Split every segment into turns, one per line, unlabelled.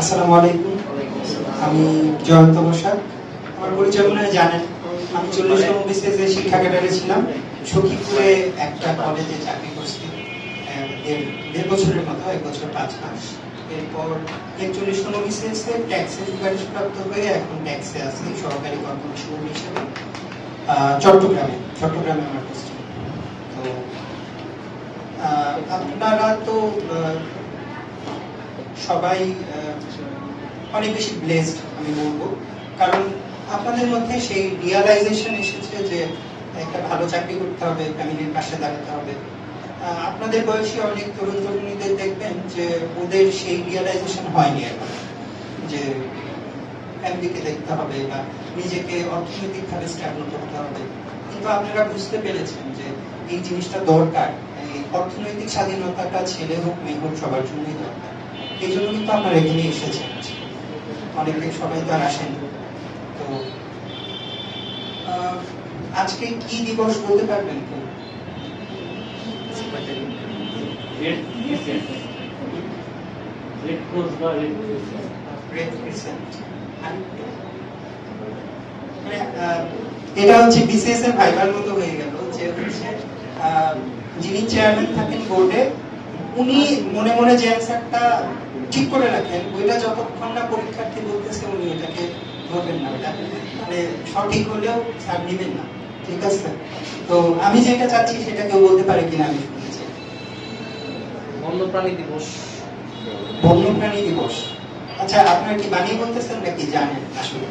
আসসালামু আলাইকুম। আমি জয়ন্ত বসাক। আমার পরিচয় মনে জানেন। আমি চল্লিশতম বিসিএসে শিক্ষা ক্যাডারে ছিলাম। সখীপুরে একটা কলেজে চাকরি করছি। দেড় বছরের মতো, এক বছর পাঁচ মাস। এরপর একচল্লিশতম বিসিএসে ট্যাক্সে সুপারিশ প্রাপ্ত হয়ে এখন ট্যাক্সে আছি, সহকারী কর্মকর্তা হিসেবে। চট্টগ্রামে চট্টগ্রামে আমার পোস্টিং তো আপনারা তো সবাই অনেক বেশি ব্লেসড আমি বলব। কারণ আপনাদের মধ্যে সেই রিয়ালাইজেশন এসেছে যে একটা ভালো চাকরি করতে হবে ফ্যামিলির পাশে দাঁড়াতে হবে। আপনাদের বয়সী অনেক তরুণ তরুণীদের দেখবেন যে ওদের সেই রিয়ালাইজেশন হয়নি এখন। যে ফ্যামিলিকে দেখতে হবে বা নিজেকে অর্থনৈতিকভাবে স্ট্যাবল করতে হবে। কিন্তু আপনারা বুঝতে পেরেছেন যে এই জিনিসটা দরকার। এই অর্থনৈতিক স্বাধীনতাটা ছেলে হোক, মেয়ে হোক, সবার জন্যই দরকার। এই জন্য কিন্তু আপনারা এখানে এসেছেন অনেকে সবাই তো আর আসেন তো আজকে কি দিবস বলতে পারবেন.
বা.
রেড ক্রিসেন্ট মানে, এটা হচ্ছে বিসিএস এর ভাইবার মতো হয়ে গেল যে হচ্ছে যিনি চেয়ারম্যান থাকেন বোর্ডে উনি মনে মনে যে অ্যান্সারটা ঠিক করে রাখেন ওইটা যতক্ষণ না পরীক্ষার্থী বলতেছে উনি এটাকে ধরবেন না ওটা মানে সঠিক হলেও স্যার নেবেন না ঠিক আছে? তো আমি যেটা চাচ্ছি সেটা কেউ বলতে পারে কিনা আমি চাই।
বন্যপ্রাণী দিবস।
বন্যপ্রাণী দিবস। আচ্ছা আপনার কি বানিয়ে বলতেছেন নাকি জানেন? আসলে।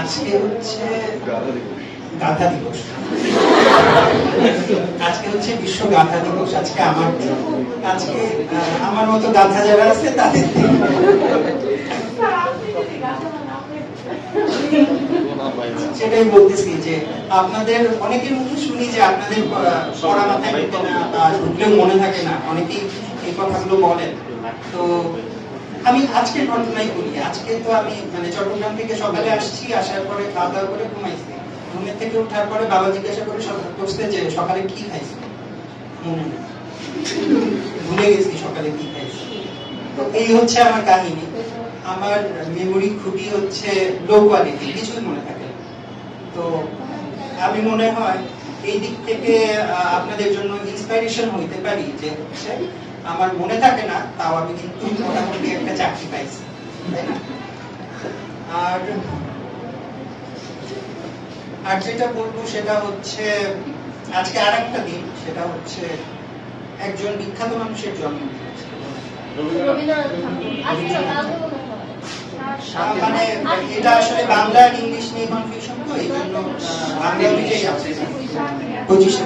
আজকে হচ্ছে গাধা দিবস। আজকে হচ্ছে বিশ্ব গাধা দিবস, আজকে আমার আজকে আমার মতো গাধা যারা আছে, তাদের সেটাই বলতেছি যে, আপনাদের, অনেকের মুখে শুনি যে আপনাদের পড়া মাথায় ঢুকলেও মনে থাকে না। অনেকেই এই কথাগুলো বলেন। তো আমি আজকের ঘটনাই বলি আজকে তো আমি মানে চট্টগ্রাম থেকে সকালে আসছি, আসার পরে খাওয়া দাওয়া করে ঘুমাইছি। ঘুমের থেকে ওঠার পরে বাবা জিজ্ঞাসা করে করছে যে সকালে কি খাইছো? মনে নেই। ভুলে গেছি সকালে কি খাইছি। তো এই হচ্ছে আমার কাহিনী। আমার মেমোরি খুবই হচ্ছে লো কোয়ালিটি কিছুই মনে থাকে তো আমি মনে হয় এই দিক থেকে আপনাদের জন্য ইন্সপিরেশন হইতে পারি যে হচ্ছে আমার মনে থাকে না, তাও আমি কিন্তু মোটামুটি একটা চাকরি পাইছি, তাই না? আর আর যেটা বলব সেটা হচ্ছে আজকে আর একটা দিন সেটা হচ্ছে একজন বিখ্যাত মানুষের আহ, মানে এটা আসলে বাংলা আর ইংলিশ নিয়ে কনফিউশন তো এই জন্য বাংলা আছে। পঁচিশে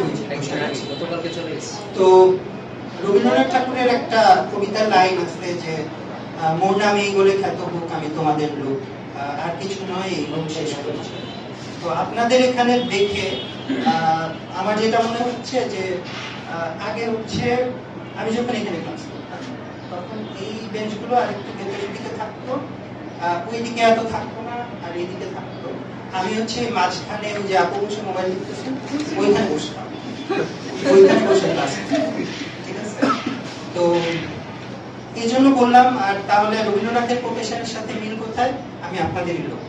তো রবীন্দ্রনাথ ঠাকুরের একটা কবিতার লাইন আছে যে মোর নামে এই বলে খ্যাত হোক আমি তোমাদের লোক। আর কিছু নয় এই শেষ করছি তো আপনাদের এখানে দেখে আমার যেটা মনে হচ্ছে যে আগে হচ্ছে আমি যখন এখানে ক্লাস করতাম তখন এই বেঞ্চগুলো আরেকটু ভেতরের দিকে থাকতো আহ, ওইদিকে এত থাকতো না আর এইদিকে থাকতো। আমি হচ্ছে মাঝখানে ওই যে আপু বসে মোবাইল দেখতেছেন ওইখানে বসতাম। ওইখানে বসে ক্লাস ঠিক আছে? তো এই জন্য বললাম আর তাহলে রবীন্দ্রনাথের প্রফেশনের সাথে মিল কোথায়? আমি আপনাদেরই লোক।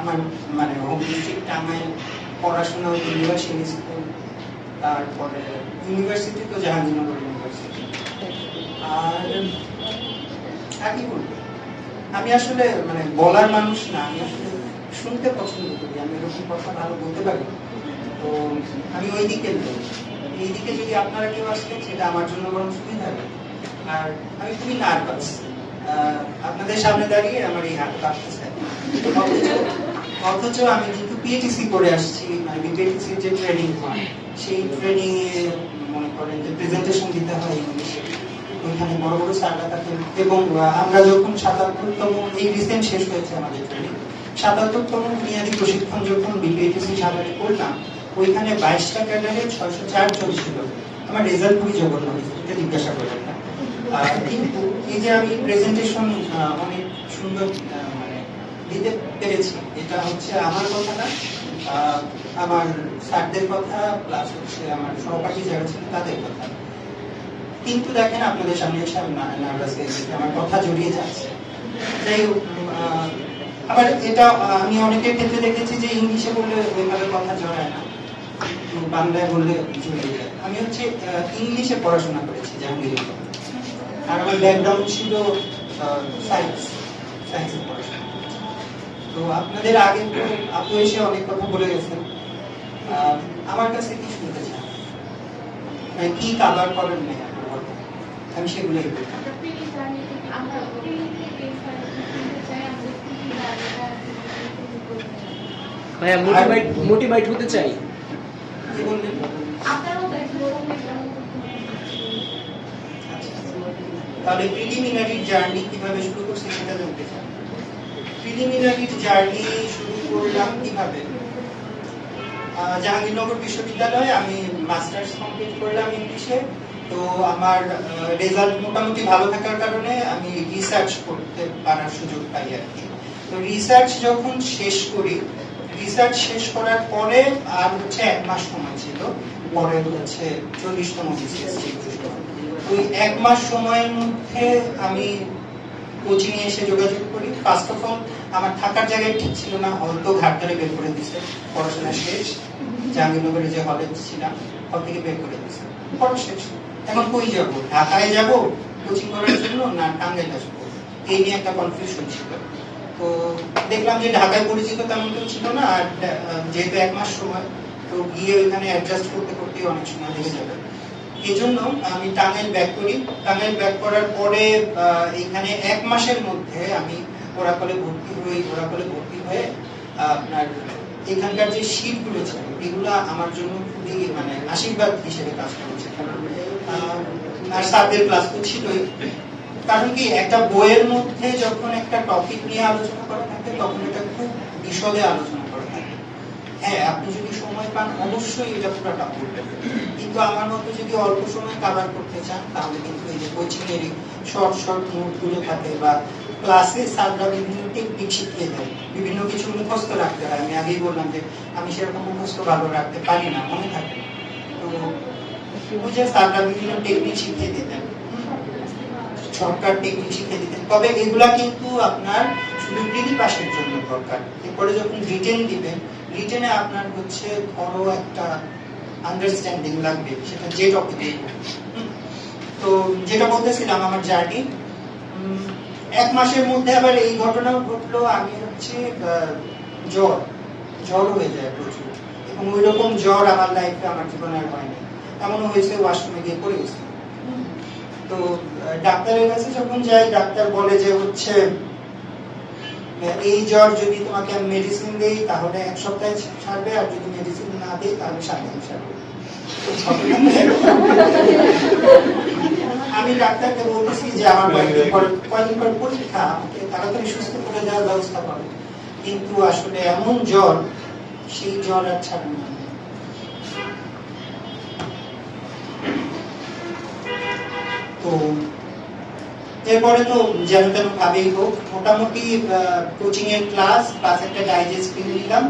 আমার মানে হোম টাঙ্গাইল পড়াশোনা ইউনিভার্সিটি স্কুল তারপরে ইউনিভার্সিটি তো জাহাঙ্গীরনগর ইউনিভার্সিটি আর আর কি বলব? আমি আসলে মানে বলার মানুষ না, আমি আসলে শুনতে পছন্দ করি, আমি এরকম কথা ভালো বলতে পারি তো আমি ওই লোক এই দিকে যদি আপনারা কেউ আসতেন, সেটা আমার জন্য বরং সুবিধা হবে। আর আমি খুবই নার্ভাস। আপনাদের সামনে দাঁড়িয়ে আমার এই হাত কাঁপতেছে অথচ আমি কিন্তু পিএটিসি করে আসছি মানে বিপিএটিসি যে ট্রেনিং হয়, সেই ট্রেনিং এ, মনে করেন যে প্রেজেন্টেশন দিতে হয় ইংলিশে ওইখানে বড় বড় স্যাররা থাকেন এবং আমরা যখন সাতাত্তরতম, এই রিসেন্ট শেষ হয়েছে আমাদের ট্রেনিং সাতাত্তরতম বুনিয়াদী প্রশিক্ষণ যখন বিপিএটিসি সাগরে করলাম, ওইখানে বাইশটা ক্যাডারে ছয়শো চার জন ছিল। আমার রেজাল্ট খুবই জঘন্য হয়েছে জিজ্ঞাসা করেন না। কিন্তু এই যে আমি প্রেজেন্টেশন অনেক সুন্দর দিতে পেরেছি। এটা হচ্ছে আমার কথা না আহ, আমার স্যারদের কথা প্লাস হচ্ছে আমার সহপাঠী যারা ছিল তাদের কথা। কিন্তু দেখেন আপনাদের সামনে এসে নার্ভাস হয়ে আমার কথা জড়িয়ে যাচ্ছে। যাই হোক আবার এটা আমি অনেকের ক্ষেত্রে দেখেছি যে ইংলিশে বললে ওইভাবে কথা জড়ায় না। বাংলায় বললে জড়িয়ে যায়। আমি হচ্ছে ইংলিশে পড়াশোনা করেছি জাহাঙ্গীর আর আমার ব্যাকগ্রাউন্ড ছিল সায়েন্স সায়েন্সের পড়াশোনা। তো আপনাদের আগে তো আপু এসে অনেক কথা বলে গেছেন। আমার কাছে কি শুনতে চান? মানে কি কাভার করেন নাই আমি সেগুলোই
চাই? জার্নিটা
ভাইয়া মোটিভেট মোটিভেট হতে চাই।
আচ্ছা। তাহলে প্রিলিমিনারি জার্নি কীভাবে শুরু করছে সেটা জানতে চান প্রিলিমিনারি জার্নি শুরু করলাম কীভাবে? জাহাঙ্গীরনগর বিশ্ববিদ্যালয়ে আমি মাস্টার্স কমপ্লিট করলাম ইংলিশে। তো আমার রেজাল্ট মোটামুটি ভালো থাকার কারণে আমি রিসার্চ করতে পারার সুযোগ পাই আর কি। তো রিসার্চ যখন শেষ করি, রিসার্চ শেষ করার পরে আর হচ্ছে এক মাস সময় ছিল। পরে হচ্ছে চল্লিশতম বিসিএস ওই এক মাস সময়ের মধ্যে আমি কোচিং এ এসে যোগাযোগ করি। ফার্স্ট অফ অল আমার থাকার জায়গায় ঠিক ছিল না তো ঘাট ধরে বের করে দিছে। পড়াশোনা শেষ, জাহাঙ্গীরনগরে যে হলে ছিলাম হল থেকে বের করে দিছে। পড়া শেষ। এখন কই যাব? ঢাকায় যাব কোচিং করার জন্য না টাঙ্গাইল আসব? এই নিয়ে একটা কনফিউশন ছিল। তো দেখলাম যে ঢাকায় পরিচিত তেমন কেউ ছিল না, আর যেহেতু এক মাস সময়, তো গিয়ে ওইখানে অ্যাডজাস্ট করতে করতে অনেক সময় লেগে যাবে। এই জন্য আমি টাঙ্গাইল ব্যাক করি। টাঙ্গাইল ব্যাক করার পরে এখানে এক মাসের মধ্যে আমি ওরাকলে ভর্তি হই, ওরাকলে ভর্তি হয়ে আপনার এখানকার যে শীটগুলো ছিল, এগুলো আমার জন্য খুবই মানে আশীর্বাদ হিসেবে কাজ করেছে। কারণ আর স্যারদের ক্লাস তো ছিলই কারণ কি, একটা বইয়ের মধ্যে যখন একটা টপিক নিয়ে আলোচনা করা থাকে, তখন এটা খুব বিশদে আলোচনা করা থাকে। হ্যাঁ আপনি যদি সময় পান, অবশ্যই এটা পুরোটা পড়বেন। কিন্তু আমার মতো যদি অল্প সময় কাভার করতে চান, তাহলে কিন্তু এই যে কোচিং এর শর্ট শর্ট নোটগুলো থাকে বা ক্লাসে স্যাররা বিভিন্ন টেকনিক শিখিয়ে দেয়, বিভিন্ন কিছু মুখস্থ রাখতে হয়। আমি আগেই বললাম যে আমি সেরকম মুখস্থ ভালো রাখতে পারি না, মনে থাকে তো বুঝে স্যাররা বিভিন্ন টেকনিক শিখিয়ে দিতেন। শর্টকাট টেকনিক শিখে দিতেন। তবে এগুলা কিন্তু আপনার শুধু প্রিলি পাসের জন্য দরকার। এরপরে যখন রিটেন দিবেন রিটেনে আপনার হচ্ছে ধরো একটা আন্ডারস্ট্যান্ডিং লাগবে, সেটা যে টপিকে তো যেটা বলতেছিলাম আমার জার্নি এক মাসের মধ্যে আবার এই ঘটনা ঘটলো, আমি হচ্ছে জ্বর। জ্বর হয়ে যায় প্রচুর। এবং ওই রকম জ্বর আমার লাইফে আমার জীবনে আর হয়নি। এমনও হয়েছে ওয়াশরুমে গিয়ে পড়ে গেছি। তো ডাক্তারের কাছে যখন যাই, ডাক্তার বলে যে হচ্ছে এই জ্বর যদি তোমাকে মেডিসিন দেই, তাহলে এক সপ্তাহে ছাড়বে, আর যদি মেডিসিন না দিই তাহলে সাত দিন সারবে তো আমি ডাক্তারকে বলতেছি যে আমার কয়েকদিন পর কয়েকদিন পর পরীক্ষা আমাকে তাড়াতাড়ি সুস্থ করে দেওয়ার ব্যবস্থা করো। কিন্তু আসলে এমন জ্বর সেই জ্বর আর ছাড়বে না। তো এরপরে তো যেন তেন ভাবেই হোক মোটামুটি কোচিং এর ক্লাস প্লাস একটা ডাইজেস্ট কিনে নিলাম।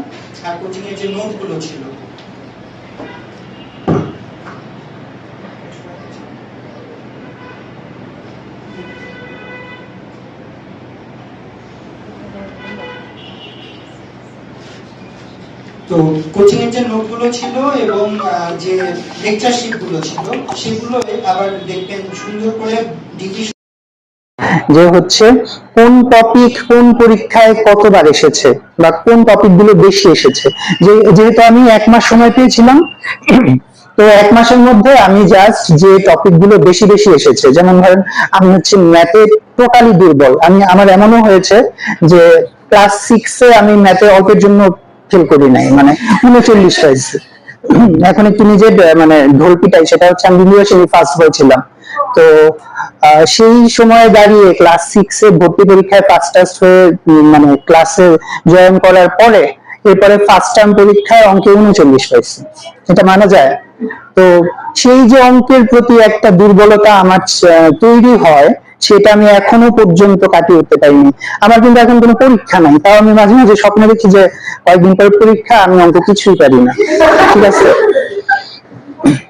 আর কোচিং এর যে নোটগুলো ছিল তো কোচিং এর যে নোটগুলো ছিল এবং যে লেকচার শিটগুলো ছিল, সেগুলো আবার দেখবেন সুন্দর করে ডিভিশন
যে হচ্ছে কোন টপিক কোন পরীক্ষায় কতবার এসেছে বা কোন টপিকগুলো বেশি এসেছে। যে, যেহেতু আমি এক মাস সময় পেয়েছিলাম, তো এক মাসের মধ্যে আমি জাস্ট যে টপিকগুলো বেশি বেশি এসেছে, যেমন ধরেন আমি হচ্ছে ম্যাথে টোটালি দুর্বল। আমি, আমার এমনও হয়েছে যে ক্লাস সিক্সে আমি ম্যাথে অল্পের জন্য ফেল করি নাই মানে উনচল্লিশ পাইছি। এখন একটু নিজের মানে ঢোলপিটাই সেটা হচ্ছে আমি ইউনিভার্সিটি ফার্স্ট হয়েছিলাম তো আহ, সেই সময় দাঁড়িয়ে ক্লাস সিক্স এ ভর্তি পরীক্ষায় ফার্স্ট টাস্ট হয়ে মানে ক্লাসে জয়েন করার পরে এরপরে ফার্স্ট টার্ম পরীক্ষায় অঙ্কে উনচল্লিশ পাইছি। এটা মানা যায়। তো সেই যে অঙ্কের প্রতি একটা দুর্বলতা আমার তৈরি হয় সেটা আমি এখনও পর্যন্ত কাটিয়ে উঠতে পারিনি। আমার কিন্তু এখন কোনো পরীক্ষা নাই। তাও আমি মাঝে মাঝে স্বপ্ন দেখি যে কয়েকদিন পরে পরীক্ষা, আমি অঙ্ক কিছুই পারি না। ঠিক আছে?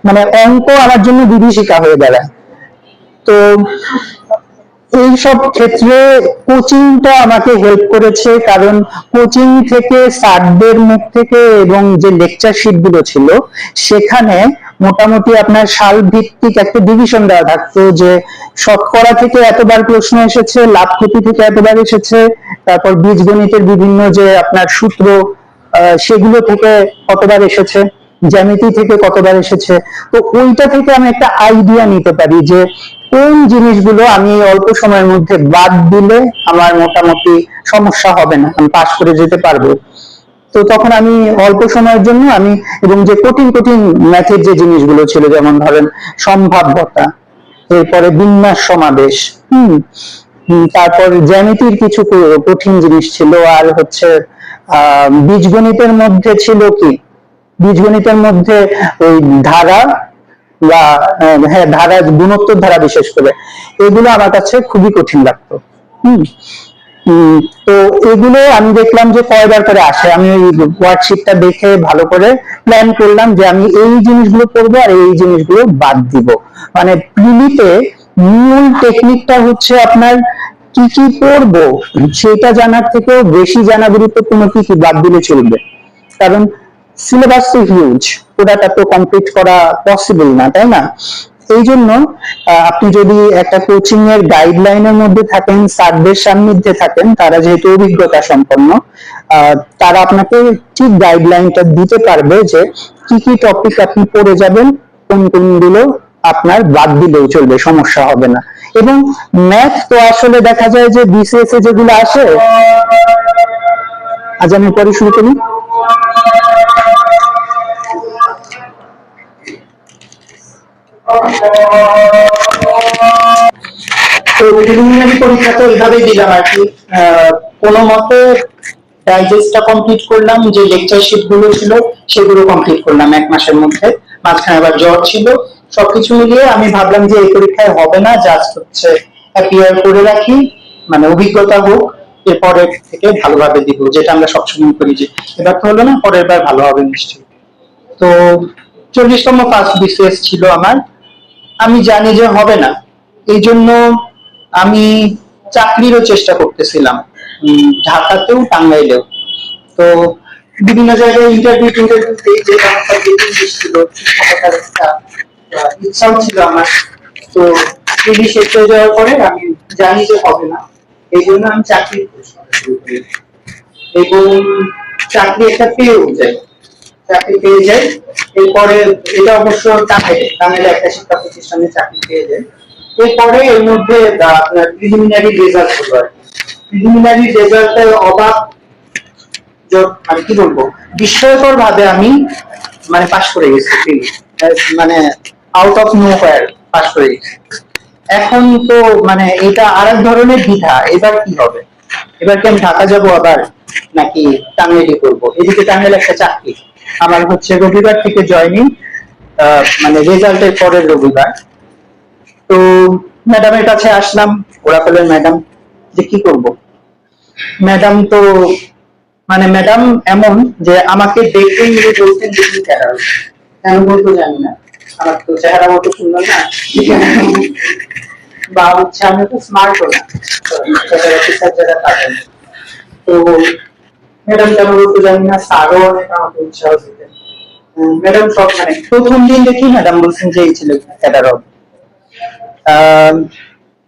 মানে অঙ্ক আমার জন্য বিভীষিকা হয়ে দাঁড়ায়। তো এইসব ক্ষেত্রে কোচিংটা আমাকে হেল্প করেছে কারণ কোচিং থেকে স্যারদের মুখ থেকে এবং যে লেকচার শিটগুলো ছিল, সেখানে মোটামুটি আপনার সাল ভিত্তিক একটা ডিভিশন দেওয়া থাকতো যে শতকরা থেকে এতবার প্রশ্ন এসেছে, লাভ ক্ষতি থেকে এতবার এসেছে, তারপর বীজগণিতের বিভিন্ন যে আপনার সূত্র সেগুলো থেকে কতবার এসেছে, জ্যামিতি থেকে কতবার এসেছে। তো ওইটা থেকে আমি একটা আইডিয়া নিতে পারি যে কোন জিনিসগুলো আমি অল্প সময়ের মধ্যে বাদ দিলে আমার মোটামুটি সমস্যা হবে না, আমি পাশ করে যেতে পারব। তো তখন আমি অল্প সময়ের জন্য আমি এবং যে কঠিন কঠিন ম্যাথের যে জিনিসগুলো ছিল, যেমন ধরেন সম্ভাব্যতা, এরপরে বিন্যাস সমাবেশ, হম তারপর জ্যামিতির কিছু কঠিন জিনিস ছিল, আর হচ্ছে বীজগণিতের মধ্যে ছিল কি? বীজগণিতের মধ্যে ওই ধারা বা হ্যাঁ ধারা গুণোত্তর ধারা বিশেষ করে, এগুলো আমার কাছে খুবই কঠিন লাগতো, হম। তো এগুলো আমি দেখলাম যে কয়বার করে আসে। আমি ওই ওয়ার্কশিটটা দেখে ভালো করে প্ল্যান করলাম যে আমি এই জিনিসগুলো করব আর এই জিনিসগুলো বাদ দিব। মানে প্রিলিতে মূল টেকনিকটা হচ্ছে আপনার কি কি করব, সেটা জানার থেকেও বেশি জানা গুরুত্বপূর্ণ কি কি বাদ দিলে চলবে। কারণ সিলেবাস তো হিউজ পুরাটা তো কমপ্লিট করা পসিবল না, তাই না? এই জন্য আপনি যদি একটা কোচিং এর গাইডলাইনের মধ্যে থাকেন, স্যারদের সান্নিধ্যে থাকেন, তারা যেহেতু অভিজ্ঞতা সম্পন্ন তারা আপনাকে ঠিক গাইডলাইনটা দিতে পারবে যে কি কি টপিক আপনি পড়ে যাবেন, কোন কোনগুলো আপনার বাদ দিলেও চলবে, সমস্যা হবে না। এবং ম্যাথ তো আসলে দেখা যায় যে বিসিএস এ যেগুলো আসে, আজ আমি পরে শুরু করি। তো প্রিলিমিনারি পরীক্ষা তো এইভাবেই দিলাম আর কি। কোনো মতে ডাইজেস্টটা কমপ্লিট করলাম, যে লেকচার ছিল সেগুলো কমপ্লিট করলাম এক মাসের মধ্যে। মাঝখানে আবার জ্বর ছিল। সবকিছু মিলিয়ে আমি ভাবলাম যে এই পরীক্ষায় হবে না জাস্ট হচ্ছে অ্যাপিয়ার করে রাখি মানে অভিজ্ঞতা হোক এরপরে থেকে ভালোভাবে দিব, যেটা আমরা সবসময় করি যে এবার তো হলো না, পরের বার ভালো হবে নিশ্চয়ই। তো চল্লিশতম ফার্স্ট বিসিএস ছিল আমার। আমি জানি যে হবে না। এই জন্য আমি চাকরিরও চেষ্টা করতেছিলাম। ঢাকাতেও টাঙ্গাইলেও। তো বিভিন্ন জায়গায় ইন্টারভিউ যে ছিল ইচ্ছাও ছিল আমার। তো তিনি শেষ হয়ে যাওয়ার পরে আমি জানি যে হবে না এই জন্য আমি চাকরি এবং চাকরি একটা পেয়েও যাই। চাকরি পেয়ে যাই। এরপরে এটা অবশ্য টাঙ্গাইলে টাঙ্গাইলে একটা শিক্ষা প্রতিষ্ঠানে চাকরি পেয়ে যাই এরপরে এর মধ্যে আপনার প্রিলিমিনারি রেজাল্ট হলো আর প্রিলিমিনারি রেজাল্টে অবাক মানে কি বলব? বিস্ময়কর ভাবে আমি মানে পাশ করে গেছি মানে out of nowhere pass করে গেছি। এখন তো মানে এটা আর এক ধরনের দ্বিধা, এবার কি হবে? এবার কি আমি ঢাকা যাব আবার, নাকি টাঙ্গাইলে করব? এদিকে টাঙ্গাইল একটা চাকরি। আমার হচ্ছে রবিবার থেকে জয়নিং মানে রেজাল্টের পরের রবিবার। তো ম্যাডামের কাছে আসলাম, ওরা বললেন ম্যাডাম যে কি করব? ম্যাডাম তো মানে ম্যাডাম এমন যে আমাকে দেখেই উনি বলতেন যে ক্যাডার কেন বলতো জানি না। আমার তো চেহারা মতো সুন্দর না। বা হচ্ছে আমি তো স্মার্টও না তো ম্যাডাম কেন বলতো জানি না, স্যারও অনেক আমাকে উৎসাহ দিতেন। ম্যাডাম সব মানে প্রথম দিন দেখি ম্যাডাম বলছেন যে এই ক্যাডার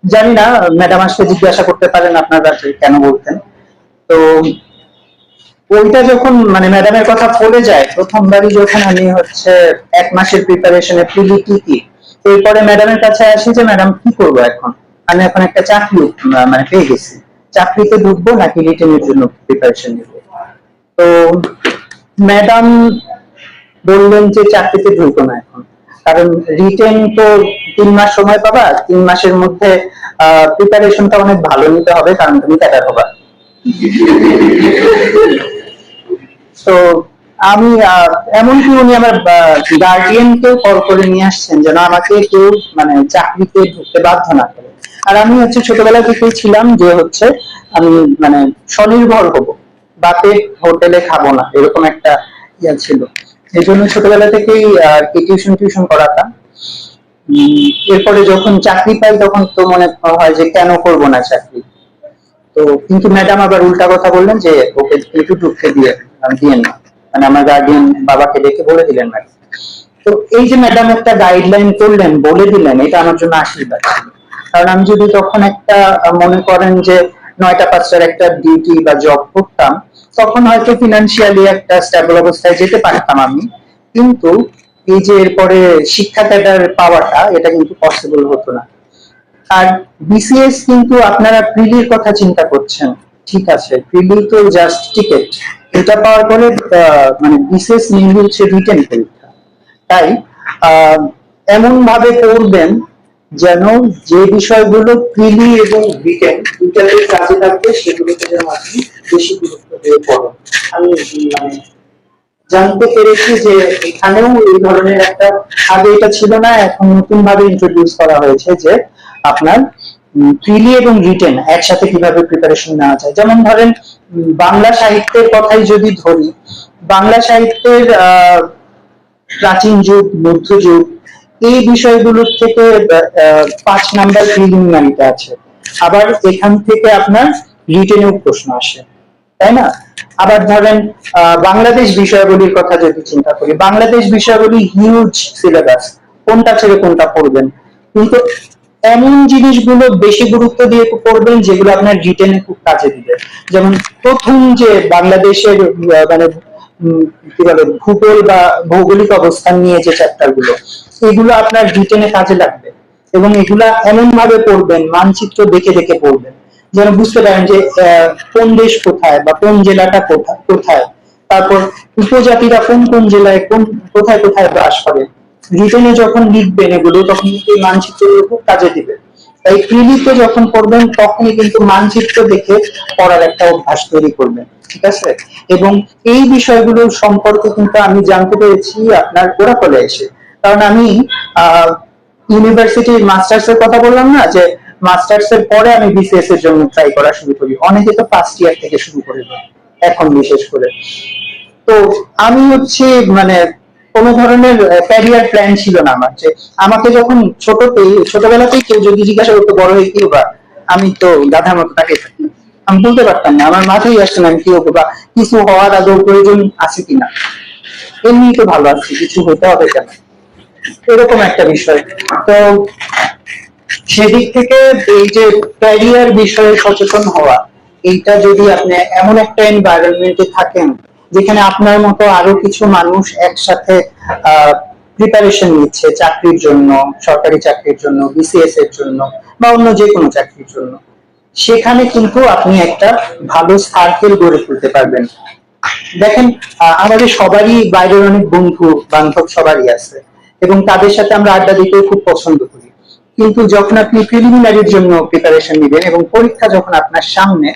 জানি না, ম্যাডাম আসলে জিজ্ঞাসা করতে পারেন আপনারা কেন বলতেন। তো ওইটা যখন মানে ম্যাডামের কথা বলে যায়, প্রথমবারই যখন আমি হচ্ছে এক মাসের প্রিপারেশনে প্রিলি কি এরপরে ম্যাডামের কাছে আসি যে, ম্যাডাম, কি করব এখন? আমি এখন একটা চাকরি মানে পেয়ে গেছি। চাকরিতে ঢুকবো নাকি জন্য প্রিপারেশন তো ম্যাডাম বললেন যে চাকরিতে ঢুকো না এখন। কারণ রিটেন তো তিন মাস সময় পাবা, তিন মাসের মধ্যে প্রিপারেশনটা অনেক ভালো নিতে হবে, কারণ তুমি ক্যাডার হবা। তো আমি এমনকি উনি আমার গার্ডিয়ানকেও কল করে নিয়ে আসছেন, যেন আমাকে কেউ মানে চাকরিতে ঢুকতে বাধ্য না করে। আর আমি হচ্ছে ছোটবেলা থেকেই ছিলাম যে হচ্ছে আমি মানে স্বনির্ভর হব। বাপের হোটেলে খাব না, এরকম একটা ইয়া ছিল। এই জন্য ছোটবেলা থেকেই আর কি টিউশন টিউশন করাতাম। এরপরে যখন চাকরি পাই, তখন তো মনে হয় যে কেন করব না চাকরি? তো, কিন্তু ম্যাডাম আবার উল্টা কথা বললেন যে, ওকে একটু ঢুকতে দিয়ে দিয়েন না। মানে আমার গার্ডিয়ান বাবাকে ডেকে বলে দিলেন ম্যাডাম। তো এই যে ম্যাডাম একটা গাইডলাইন করলেন, বলে দিলেন, এটা আমার জন্য আশীর্বাদ। কারণ আমি যদি তখন একটা, মনে করেন যে নয়টা পাঁচটার একটা ডিউটি বা জব করতাম তখন হয়তো ফিনান্সিয়ালি একটা স্টেবল অবস্থায় যেতে পারতাম আমি। কিন্তু এই যে এরপরে শিক্ষা ক্যাডার পাওয়াটা, এটা কিন্তু পসিবল হতো না। আর বিসিএস কিন্তু আপনারা প্রিলির কথা চিন্তা করছেন। ঠিক আছে প্রিলি তো জাস্ট টিকেট এটা পাওয়ার পরে মানে বিসিএস মেনলি হচ্ছে রিটেন পরীক্ষা তাই এমন ভাবে করবেন যেন যে বিষয়গুলো প্রিলি এবং রিটেন দুটাতে কাজে লাগবে সেগুলোতে যেন আপনি বেশি গুরুত্ব দিয়ে পড়েন। আমি মানে জানতে পেরেছি যে এখানেও এই ধরনের একটা, আগে এটা ছিল না, এখন নতুন ভাবে ইন্ট্রোডিউস করা হয়েছে যে আপনার প্রিলি এবং রিটেন একসাথে কীভাবে প্রিপারেশন নেওয়া যায়। যেমন ধরেন বাংলা সাহিত্যের কথাই যদি ধরি, বাংলা সাহিত্যের প্রাচীন যুগ মধ্যযুগ এই বিষয়গুলোর থেকে পাঁচ নাম্বার প্রিলিমিনারিতে আছে। আবার এখান থেকে আপনার রিটেনেও প্রশ্ন আসে। তাই না? আবার ধরেন বাংলাদেশ বিষয়াবলীর কথা যদি চিন্তা করি, বাংলাদেশ বিষয়াবলী হিউজ সিলেবাস কোনটা ছেড়ে কোনটা পড়বেন? কিন্তু এমন জিনিসগুলো বেশি গুরুত্ব দিয়ে পড়বেন যেগুলো আপনার রিটেনে খুব কাজে দিবে। যেমন প্রথম যে বাংলাদেশের মানে কি বলে, ভূগোল বা ভৌগোলিক অবস্থান নিয়ে যে চ্যাপ্টারগুলো এগুলো আপনার রিটেনে কাজে লাগবে। এবং এগুলা এমন ভাবে পড়বেন, মানচিত্র দেখে দেখে পড়বেন, যেন বুঝতে পারেন যে কোন দেশ কোথায় বা কোন জেলাটা কোথায়। তারপর উপজাতিরা কোন কোন জেলায় কোন, কোথায় কোথায় বাস করে। রিটেনে যখন লিখবেন এগুলো, তখন এই মানচিত্রগুলো খুব কাজে দিবে। তাই প্রিলিতে যখন পড়বেন, তখনই কিন্তু মানচিত্র দেখে পড়ার একটা অভ্যাস তৈরি করবেন, ঠিক আছে? এবং এই বিষয়গুলো সম্পর্কে কিন্তু আমি জানতে পেরেছি আপনার ওরাকলে এসে। কারণ আমি ইউনিভার্সিটির মাস্টার্স এর কথা বললাম না, যে মাস্টার্স এর পরে আমি বিসিএস এর জন্য ট্রাই করা শুরু করি। অনেকে তো ফার্স্ট ইয়ার থেকে শুরু করে দেয়, এখন বিশেষ করে। তো আমি হচ্ছে মানে কোনো ধরনের ক্যারিয়ার প্ল্যান ছিল না আমার, যে আমাকে যখন ছোটতেই ছোটবেলাতেই কেউ যদি জিজ্ঞাসা করতো, বড় হয়ে কি হবা? আমি তো গাধার মতো তাকে থাকি আমি বলতে পারতাম না, আমার মাথায় আসছে না কি হব বা কিছু হওয়ার আদৌ প্রয়োজন আছে কিনা। এমনি তো ভালো আছি, কিছু হতে হবে কেন? এরকম একটা বিষয়। তো সেদিক থেকে এই যে ক্যারিয়ার বিষয়ে সচেতন হওয়া, এইটা যদি আপনি এমন একটা এনভায়রনমেন্টে থাকেন, যেখানে আপনার মতো আরও কিছু মানুষ একসাথে প্রিপারেশন নিচ্ছে চাকরির জন্য, সরকারি চাকরির জন্য বিসিএস এর জন্য, বা অন্য যে কোনো চাকরির জন্য, সেখানে কিন্তু আপনি একটা ভালো সার্কেল গড়ে তুলতে পারবেন। দেখেন আমাদের সবারই বাইরের অনেক বন্ধু বান্ধব সবারই আছে। এবং তাদের সাথে আমরা আড্ডা দিতেও খুব পছন্দ করি। কিন্তু যখন আপনি প্রিলিমিনারির জন্য প্রিপারেশন নেবেন এবং পরীক্ষা যখন আপনার সামনে,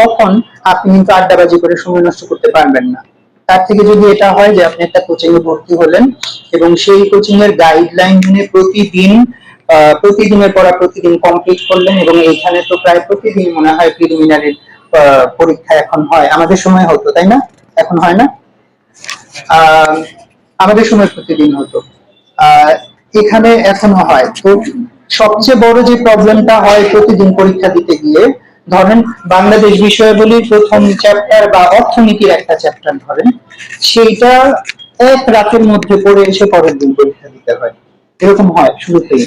তখন আপনি কিন্তু আড্ডাবাজি করে সময় নষ্ট করতে পারবেন না। তার থেকে যদি এটা হয় যে আপনি একটা কোচিং এ ভর্তি হলেন এবং সেই কোচিং এর গাইডলাইন মেনে প্রতিদিন প্রতিদিনের পড়া প্রতিদিন কমপ্লিট করলেন এবং এইখানে তো প্রায় প্রতিদিন মনে হয় প্রিলিমিনারির পরীক্ষা এখন হয়। আমাদের সময় হতো, তাই না? এখন হয় না? আমাদের সময় প্রতিদিন হতো। এখানে এখনও হয়। তো সবচেয়ে বড় যে প্রবলেমটা হয় প্রতিদিন পরীক্ষা দিতে গিয়ে, ধরেন বাংলাদেশ বিষয়াবলীর প্রথম চ্যাপ্টার বা অর্থনীতির একটা চ্যাপ্টার ধরেন, সেইটা এক রাতের মধ্যে পড়ে এসে পরের দিন পরীক্ষা দিতে হয়। এরকম হয় শুরুতেই।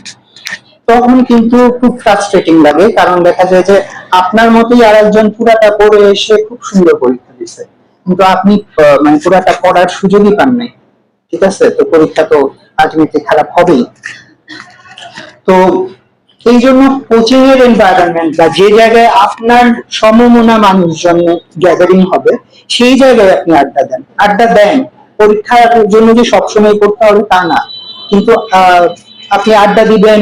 তখন কিন্তু খুব ফ্রাস্ট্রেটিং লাগে, কারণ দেখা যায় যে আপনার মতোই আর একজন পুরাটা পড়ে এসে খুব সুন্দর পরীক্ষা দিছে। কিন্তু আপনি মানে পুরাটা পড়ার সুযোগই পান নাই। ঠিক আছে? তো পরীক্ষা তো আলটিমেটলি খারাপ হবেই। তো এই জন্য কোচিং এর এনভায়রনমেন্ট বা যে জায়গায় আপনার সমমনা মানুষজন গ্যাদারিং হবে, সেই জায়গায় আপনি আড্ডা দেন। আড্ডা দেন। পরীক্ষার জন্য যে সবসময় করতে হবে তা না। কিন্তু আপনি আড্ডা দিবেন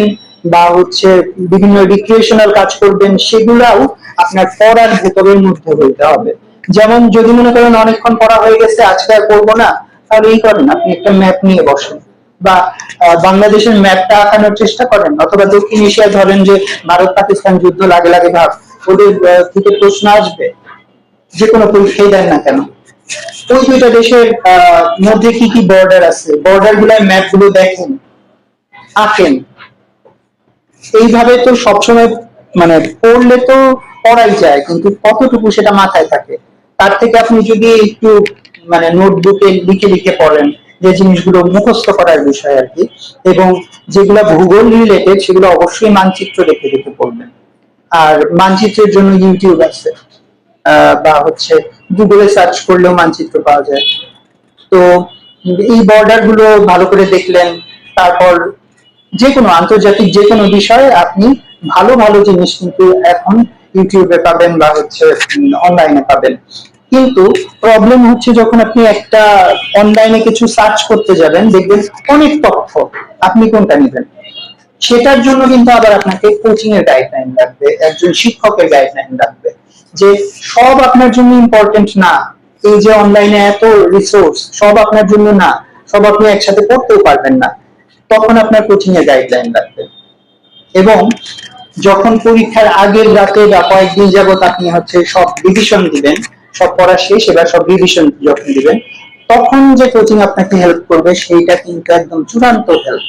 বা হচ্ছে বিভিন্ন রিক্রিয়েশনাল কাজ করবেন, সেগুলাও আপনার পড়ার ভেতরের মধ্যে হইতে হবে। যেমন যদি মনে করেন অনেকক্ষণ পড়া হয়ে গেছে, আজকে আর করব না, তাহলে এই করেন, আপনি একটা ম্যাপ নিয়ে বসেন। বা বাংলাদেশের ম্যাপটা আঁকানোর চেষ্টা করেন, অথবা দক্ষিণ এশিয়া ধরেন যে ভারত, পাকিস্তান যুদ্ধ লাগে লাগে ভাব, ওদের থেকে প্রশ্ন আসবে। যে কোনো পরীক্ষাই দেন না কেন? ওই দুইটা দেশের মধ্যে কি কি বর্ডার আছে? বর্ডারগুলার ম্যাপগুলো দেখেন, আঁকেন। এইভাবে তো সবসময় মানে পড়লে তো পড়াই যায়, কিন্তু কতটুকু সেটা মাথায় থাকে? তার থেকে আপনি যদি একটু মানে নোটবুকে লিখে লিখে পড়েন যে জিনিসগুলো মুখস্থ করার বিষয় আর কি, এবং যেগুলো ভূগোল রিলেটেড সেগুলো অবশ্যই মানচিত্র দেখে দেখে পড়বেন আর মানচিত্রের জন্য ইউটিউব আছে বা হচ্ছে গুগলে সার্চ করলেও মানচিত্র পাওয়া যায়। তো এই বর্ডারগুলো ভালো করে দেখলেন, তারপর যে কোনো আন্তর্জাতিক যে কোনো বিষয়ে আপনি ভালো ভালো জিনিস কিন্তু এখন ইউটিউবে পাবেন বা হচ্ছে অনলাইনে পাবেন। কিন্তু প্রবলেম হচ্ছে যখন আপনি একটা অনলাইনে কিছু সার্চ করতে যাবেন, দেখবেন অনেক তথ্য। আপনি কোনটা নেবেন? সেটার জন্য কিন্তু আবার আপনাকে কোচিং এর গাইডলাইন লাগবে, একজন শিক্ষকের গাইডলাইন লাগবে। যে সব আপনার জন্য ইম্পর্টেন্ট না, এই যে অনলাইনে এত রিসোর্স সব আপনার জন্য না, সব আপনি একসাথে করতেও পারবেন না, তখন আপনার কোচিং এর গাইডলাইন লাগবে। এবং যখন পরীক্ষার আগের রাতে বা কয়েকদিন যাবত আপনি হচ্ছে সব ডিভিশন দিবেন সব পড়া শেষ, এবার সব রিভিশন যখন দিবেন, তখন যে কোচিং আপনাকে হেল্প করবে, সেইটা কিন্তু একদম চূড়ান্ত হেল্প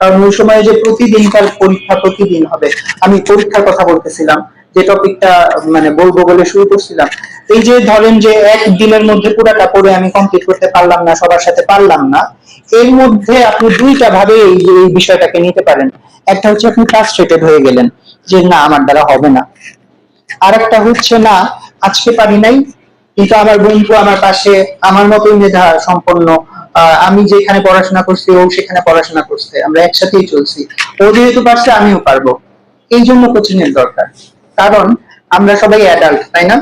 কারণ ওই সময় যে প্রতিদিনকার পরীক্ষা প্রতিদিন হবে, আমি পরীক্ষার কথা বলতেছিলাম, যে টপিকটা মানে বলব বলে শুরু করছিলাম, এই যে ধরেন যে এক দিনের মধ্যে পুরাটা পড়ে আমি কমপ্লিট করতে পারলাম না, সবার সাথে পারলাম না, এর মধ্যে আপনি দুইটা ভাবে এই বিষয়টাকে নিতে পারেন। একটা হচ্ছে আপনি ফ্রাস্ট্রেটেড হয়ে গেলেন, যে না, আমার দ্বারা হবে না। আর একটা হচ্ছে না, আজকে পারি নাই কিন্তু আমার বন্ধু আমার পাশে আমার মতোই মেধা সম্পন্ন। আমি যেখানে পড়াশোনা করছি, ও সেখানে পড়াশোনা করছে। আমরা একসাথেই চলছি। ও যেহেতু পারছে, আমিও পারব। এই জন্য কোচিং এর দরকার। কারণ আমরা সবাই অ্যাডাল্ট তাই না?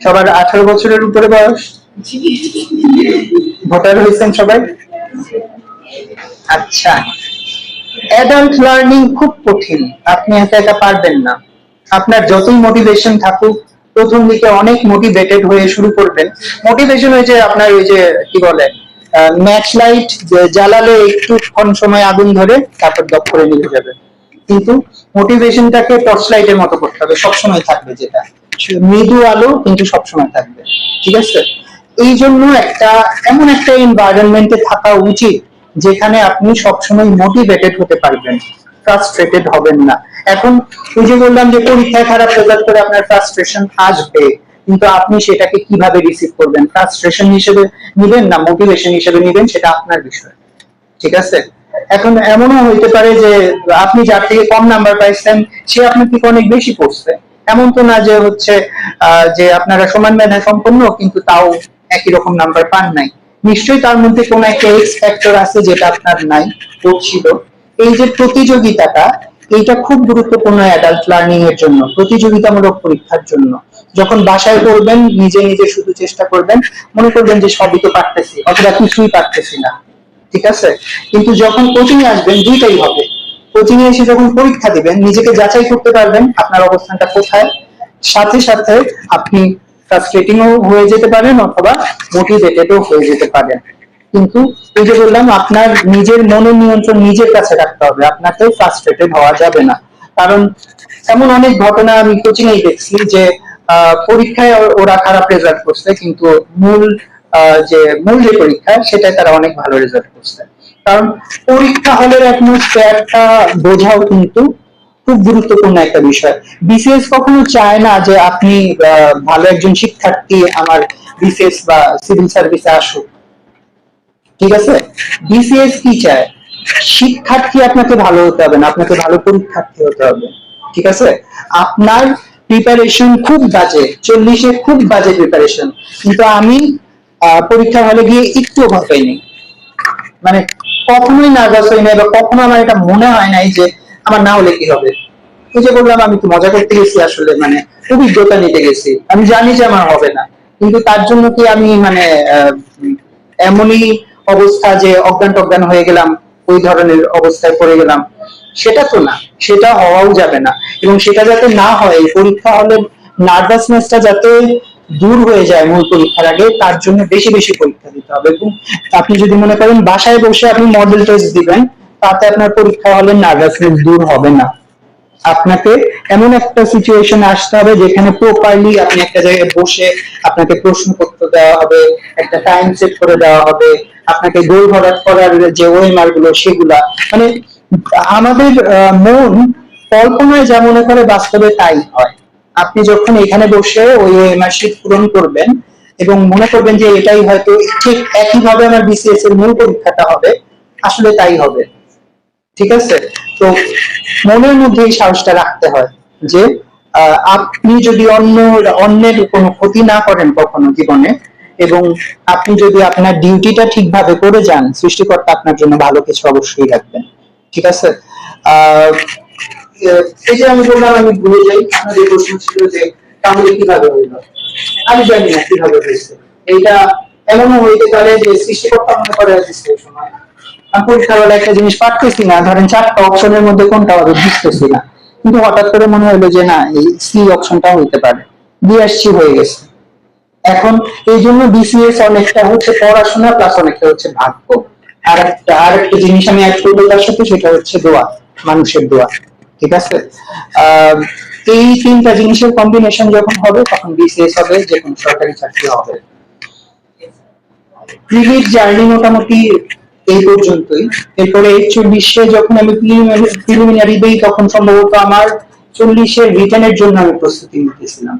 সবার আঠারো বছরের উপরে বয়স? ভোটার হয়েছেন সবাই? আচ্ছা। অ্যাডাল্ট লার্নিং খুব কঠিন। আপনি একা একা পারবেন না। আপনার যতই মোটিভেশন থাকুক প্রথম দিকে অনেক মোটিভেটেড হয়ে শুরু করবেন। মোটিভেশন হয়েছে আপনার ওই যে, কি বলে ম্যাচ লাইট জ্বালালে একটুক্ষণ সময় আগুন ধরে তারপর দপ করে নিভে যাবে। কিন্তু মোটিভেশনটাকে টর্চ লাইটের মতো করতে হবে, সবসময় থাকবে যেটা। মৃদু আলো কিন্তু সবসময় থাকবে, ঠিক আছে? এই জন্য একটা, এমন একটা এনভায়রনমেন্টে থাকা উচিত যেখানে আপনি সবসময় মোটিভেটেড হতে পারবেন। ফ্রাস্ট্রেটেড হবেন না। এখন ওই যে বললাম যে পরীক্ষায় খারাপ রেজাল্ট করে আপনার ফ্রাস্ট্রেশন আসবে, কিন্তু আপনি সেটাকে কীভাবে রিসিভ করবেন? ফ্রাস্ট্রেশন হিসেবে নিবেন না মোটিভেশন হিসেবে নিবেন সেটা আপনার বিষয়। ঠিক আছে? এখন এমনও হইতে পারে যে আপনি যার থেকে কম নাম্বার পাইছেন, সে আপনার থেকে অনেক বেশি পড়ছে এমন তো না যে হচ্ছে যে আপনারা সমান মেধা সম্পন্ন, কিন্তু তাও একই রকম নাম্বার পান নাই। নিশ্চয়ই তার মধ্যে কোনো একটা এক্স ফ্যাক্টর আছে যেটা আপনার নাই পড়ছিল এই যে প্রতিযোগিতাটা, এইটা খুব গুরুত্বপূর্ণ অ্যাডাল্ট লার্নিং এর জন্য, প্রতিযোগিতামূলক পরীক্ষার জন্য। যখন বাসায় করবেন, নিজে নিজে শুধু চেষ্টা করবেন, মনে করবেন যে সবই তো পারতেছি, অথবা কিছুই পারতেছি না। ঠিক আছে? কিন্তু যখন কোচিং আসবেন, দুইটাই হবে। কোচিং এসে যখন পরীক্ষা দিবেন, নিজেকে যাচাই করতে পারবেন আপনার অবস্থানটা কোথায়। সাথে সাথে আপনি ফ্রাস্ট্রেটিংও হয়ে যেতে পারেন, অথবা মোটিভেটেডও হয়ে যেতে পারেন। কিন্তু ওই যে বললাম, আপনার নিজের মনের নিয়ন্ত্রণ নিজের কাছে রাখতে হবে আপনাকে ফ্রাস্ট্রেটেড হওয়া যাবে না। কারণ এমন অনেক ঘটনা আমি কোচিং এই দেখছি যে পরীক্ষায় ওরা খারাপ রেজাল্ট করছে, কিন্তু মূল যে মূল যে পরীক্ষা সেটাই তারা অনেক ভালো রেজাল্ট করছে। কারণ পরীক্ষা হলের অ্যাটমসফিয়ারটা বোঝাও কিন্তু খুব গুরুত্বপূর্ণ একটা বিষয়। বিসিএস কখনো চায় না যে আপনি ভালো একজন শিক্ষার্থী আমার বিসিএস বা সিভিল সার্ভিসে আসুক। ঠিক আছে? বিসিএস কি চায়? শিক্ষার্থী আপনাকে ভালো হতে হবে না, আপনাকে ভালো পরীক্ষার্থী হতে হবে, ঠিক আছে? আপনার প্রিপারেশন খুব বাজে, চল্লিশে খুব বাজে প্রিপারেশন কিন্তু আমি পরীক্ষা হলে গিয়ে একটু ভয় পাইনি। মানে কখনোই নার্ভাস হই নাই বা কখনো আমার এটা মনে হয় নাই যে আমার না হলে কি হবে। এই যে বললাম, আমি তো মজা করতে গেছি আসলে মানে অভিজ্ঞতা নিতে গেছি। আমি জানি যে আমার হবে না, কিন্তু তার জন্য কি আমি মানে এমনই অবস্থা যে অজ্ঞান টজ্ঞান হয়ে গেলাম, ওই ধরনের অবস্থায় পড়ে গেলাম। সেটা তো না, সেটা হওয়াও যাবে না। এবং সেটা যাতে না হয় পরীক্ষা হলে নার্ভাসনেসটা যাতে দূর হয়ে যায় মূল পরীক্ষার আগে, তার জন্য বেশি বেশি পরীক্ষা দিতে হবে। এবং আপনি যদি মনে করেন বাসায় বসে আপনি মডেল টেস্ট দিবেন, তাতে আপনার পরীক্ষা হলে নার্ভাসনেস দূর হবে না। আপনাকে এমন একটা সিচুয়েশন আসতে হবে, যেখানে প্রপারলি আপনি একটা জায়গায় বসে আপনাকে প্রশ্নপত্র দেওয়া হবে, একটা টাইম সেট করে দেওয়া হবে আপনাকে গোল ভরাট করার যে ওয়েমারগুলো সেগুলা। মানে আমাদের মন কল্পনায় যা মনে করে বাস্তবে তাই হয়। আপনি যখন এখানে বসে ওই ওএমআর পূরণ করবেন এবং মনে করবেন যে এটাই হয়তো ঠিক একইভাবে আমার বিসিএস এর মূল পরীক্ষাটা হবে, আসলে তাই হবে। ঠিক আছে? তো মনের মধ্যে এই সাহসটা রাখতে হয় যে আপনি যদি অন্য, অন্যের কোনো ক্ষতি না করেন কখনো জীবনে এবং আপনি যদি আপনার ডিউটিটা ঠিকভাবে করে যান, সৃষ্টিকর্তা আপনার জন্য ভালো কিছু অবশ্যই রাখবেন ঠিক আছে? এই যে আমি বললাম, আমি ভুলে যাই আপনাদের প্রশ্ন ছিল যে তাহলে কীভাবে হইল? আমি জানি না কীভাবে হয়েছে। এইটা এমনও হইতে পারে যে সৃষ্টিকর্তা মনে করে এই সময় আমি পরীক্ষার একটা জিনিস পারতেছি না, ধরেন চারটা অপশনের মধ্যে কোনটা হবে বুঝতেছি না। কিন্তু হঠাৎ করে মনে হলো যে না, এই সি অপশনটা হইতে পারে। দিয়ে আসছি হয়ে গেছে। এখন এই জন্য বিসিএস অনেকটা হচ্ছে পড়াশোনা প্লাস অনেকটা হচ্ছে ভাগ্য। আর একটা আর একটা জিনিস আমি অ্যাড করব তার সাথে, সেটা হচ্ছে দোয়া, মানুষের দোয়া, ঠিক আছে? এই তিনটা জিনিসের কম্বিনেশন যখন হবে, তখন বিসিএস হবে যে কোনো সরকারি চাকরি হবে। প্রিভিট জার্নি মোটামুটি এই পর্যন্তই। এরপরে একচল্লিশে যখন আমি প্রিলিমিনারি দিই, তখন সম্ভবত আমার চল্লিশের রিটার্নের জন্য আমি প্রস্তুতি নিতেছিলাম।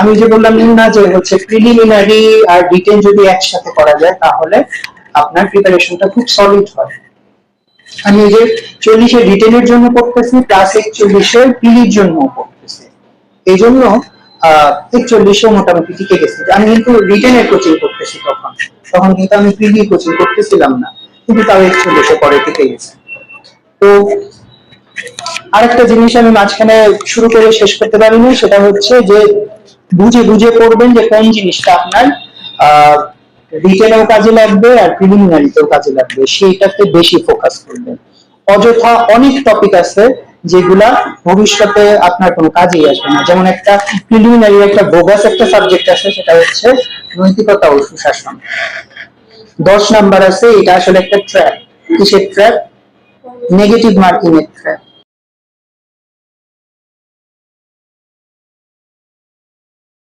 আমি যে বললাম না যে হচ্ছে প্রিলিমিনারি আর রিটেন যদি একসাথে করা যায়, তাহলে আপনার প্রিপারেশনটা খুব সলিড হয়। আমি যে চল্লিশের রিটেনের জন্য পড়তেছি প্লাস একচল্লিশের পিলির জন্য পড়তেছি। এই জন্য একচল্লিশে মোটামুটি টিকে গেছে। আমি কিন্তু রিটেনের কোচিং করতেছি তখন। তখন কিন্তু আমি পিলি কোচিং করতেছিলাম না, কিন্তু তাও একচল্লিশে পরে টিকে গেছে। তো আরেকটা জিনিস আমি মাঝখানে শুরু করে শেষ করতে পারিনি, সেটা হচ্ছে যে বুঝে বুঝে পড়বেন যে কোন জিনিসটা আপনার রিটেনেও কাজে লাগবে আর প্রিলিমিনারিতেও কাজে লাগবে। সেইটাতে বেশি ফোকাস করবেন। অযথা অনেক টপিক আছে যেগুলা ভবিষ্যতে আপনার কোনো কাজেই আসবে না। যেমন একটা প্রিলিমিনারি একটা বোগাস একটা সাবজেক্ট আছে, সেটা হচ্ছে নৈতিকতা ও সুশাসন। দশ নাম্বার আছে, এটা আসলে একটা ট্র্যাপ কিসের ট্র্যাপ নেগেটিভ মার্কিং এর ট্র্যাপ